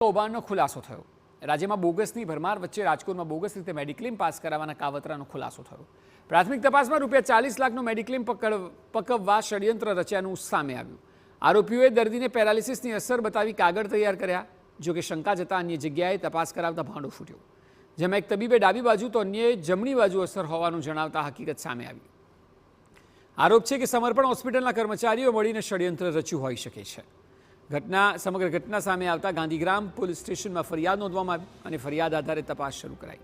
કૌભાંડનો ખુલાસો થયો. રાજ્યમાં બોગસની ભરમાર વચ્ચે રાજકોટમાં બોગસ રીતે મેડિક્લેમ પાસ કરાવવાના કાવતરાનો ખુલાસો થયો. પ્રાથમિક તપાસમાં રૂપિયા ચાલીસ લાખનું મેડિક્લેમ પકવવા ષડયંત્ર રચ્યાનું સામે આવ્યું. આરોપીઓએ દર્દીને પેરાલિસિસની અસર બતાવી કાગળ તૈયાર કર્યા, જો કે શંકા જતાં અન્ય જગ્યાએ તપાસ કરાવતા ભાંડો ફૂટ્યો. જેમાં એક તબીબે ડાબી બાજુ તો અન્યએ જમણી બાજુ અસર હોવાનું જણાવતા હકીકત સામે આવી. આરોપ છે કે સમર્પણ હોસ્પિટલના કર્મચારીઓ મળીને ષડયંત્ર રચ્યું હોઈ શકે છે. ઘટના, સમગ્ર ઘટના સામે આવતા ગાંધીગ્રામ પોલીસ સ્ટેશનમાં ફરિયાદ નોંધવામાં આવી અને ફરિયાદ આધારે તપાસ શરૂ કરાઈ.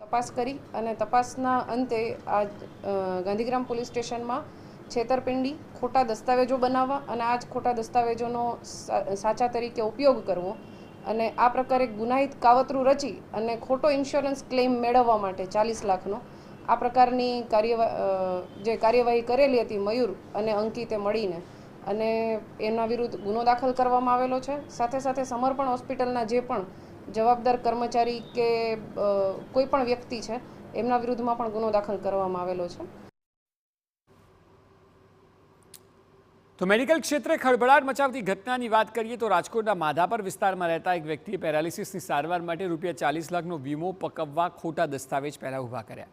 તપાસ કરી અને તપાસના અંતે આ ગાંધીગ્રામ પોલીસ સ્ટેશનમાં છેતરપિંડી, ખોટા દસ્તાવેજો બનાવવા અને આ જ ખોટા દસ્તાવેજોનો સાચા તરીકે ઉપયોગ કરવો અને આ પ્રકારે ગુનાહિત કાવતરું રચી અને ખોટો ઇન્સ્યોરન્સ ક્લેમ મેળવવા માટે ચાલીસ લાખનો આ પ્રકારની કાર્યવાહી જે કાર્યવાહી કરેલી હતી મયુર અને અંકિતે મળીને અને એમના વિરુદ્ધ ગુનો દાખલ કરવામાં આવેલો છે. સાથે સાથે સમર્પણ હોસ્પિટલના જે પણ જવાબદાર કર્મચારી કે કોઈ પણ વ્યક્તિ છે, એમના વિરુદ્ધમાં પણ ગુનો દાખલ કરવામાં આવેલો છે. તો મેડિકલ ક્ષેત્રે ખળભળાટ મચાવતી ઘટનાની વાત કરીએ તો રાજકોટના માધાપર વિસ્તારમાં રહેતા એક વ્યક્તિએ પેરાલિસિસની સારવાર માટે રૂપિયા ચાલીસ લાખનો વીમો પકવવા ખોટા દસ્તાવેજ પહેલાં ઊભા કર્યા.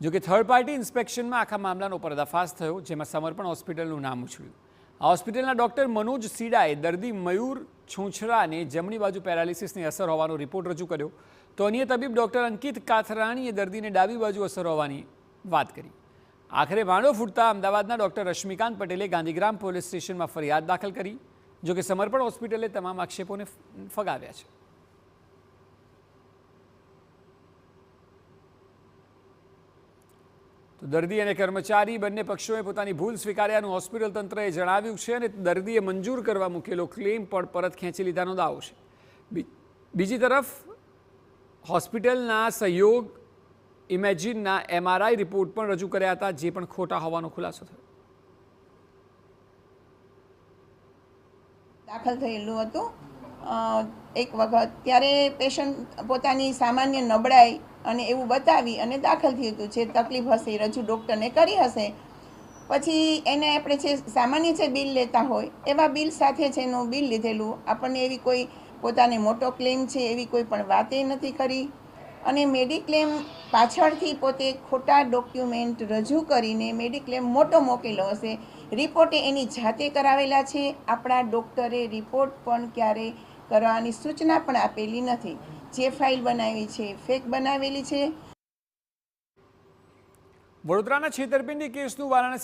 જોકે થર્ડ પાર્ટી ઇન્સ્પેક્શનમાં આખા મામલાનો પર્દાફાશ થયો, જેમાં સમર્પણ હોસ્પિટલનું નામ ઉછળ્યું. આ હોસ્પિટલના ડોક્ટર મનોજ સીડાએ દર્દી મયુર છૂંછરાને જમણી બાજુ પેરાલિસિસની અસર હોવાનો રિપોર્ટ રજૂ કર્યો. તો અન્ય તબીબ ડોક્ટર અંકિત કાથરાણીએ દર્દીને ડાબી બાજુ અસર હોવાની વાત કરી. આખરે ભાંડો ફૂટતા અમદાવાદના ડોક્ટર રશ્મિકાંત પટેલે ગાંધીગ્રામ પોલીસ સ્ટેશનમાં ફરિયાદ દાખલ કરી જોકે સમર્પણ હોસ્પિટલે તમામ આક્ષેપોને ફગાવ્યા છે. તો દર્દી અને કર્મચારી બંને પક્ષોએ પોતાની ભૂલ સ્વીકાર્યાનું હોસ્પિટલ તંત્રએ જણાવ્યું છે અને દર્દીએ મંજૂર કરવા મૂકેલો ક્લેમ પણ પરત ખેંચી લીધાનો દાવો છે. બીજી તરફ, હોસ્પિટલના સહયોગ ઇમેજિનના એમઆરઆઈ રિપોર્ટ પણ રજૂ કર્યા હતા, જે પણ ખોટા હોવાનો ખુલાસો થયો. દાખલ થયેલું હતું. એક વખત ત્યારે પેશન્ટ પોતાની સામાન્ય નબળાઈ અને એવું બતાવી અને દાખલ થયું હતું. જે તકલીફ હશે એ રજૂ ડૉક્ટરને કરી હશે. પછી એને આપણે જે સામાન્ય જે બિલ લેતા હોય, એવા બિલ સાથે છે એનું બિલ લીધેલું. આપણને એવી કોઈ પોતાને મોટો ક્લેમ છે, એવી કોઈ પણ વાતે નથી કરી. અને મેડિક્લેમ પાછળથી પોતે ખોટા ડોક્યુમેન્ટ રજૂ કરીને મેડિક્લેમ મોટો મોકેલો હશે. રિપોર્ટે એની જાતે કરાવેલા છે. આપણા ડૉક્ટરે રિપોર્ટ પણ ક્યારે કરવાની સૂચના પણ આપેલી નથી. જે ફાઇલ બનાવી છે, ફેક બનાવેલી છે. વડોદરાના છેતરપિંડી કેસનું વારાણસી